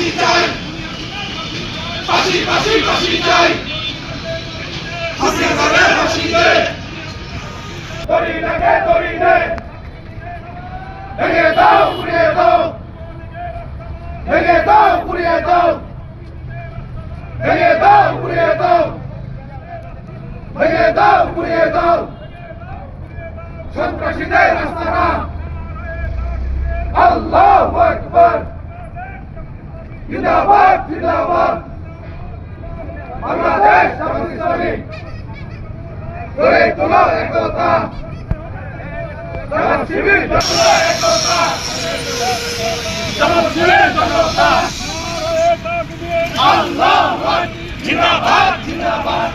ফাঁসি চাই ফাঁসি ফাঁসি ফাঁসি চাই হাসিনার ফাঁসি দে দড়ি লাগে দড়ি নে। ভেঙে দাও, পুড়িয়ে দাও। ভেঙে দাও, পুড়িয়ে দাও। ভেঙে দাও, পুড়িয়ে দাও। ভেঙে আল্লাহ আকবর জিন্দাবাদ জিন্দাবাদ। বাংলাদেশ শিবির জনতা আল্লাহ জিন্দাবাদ।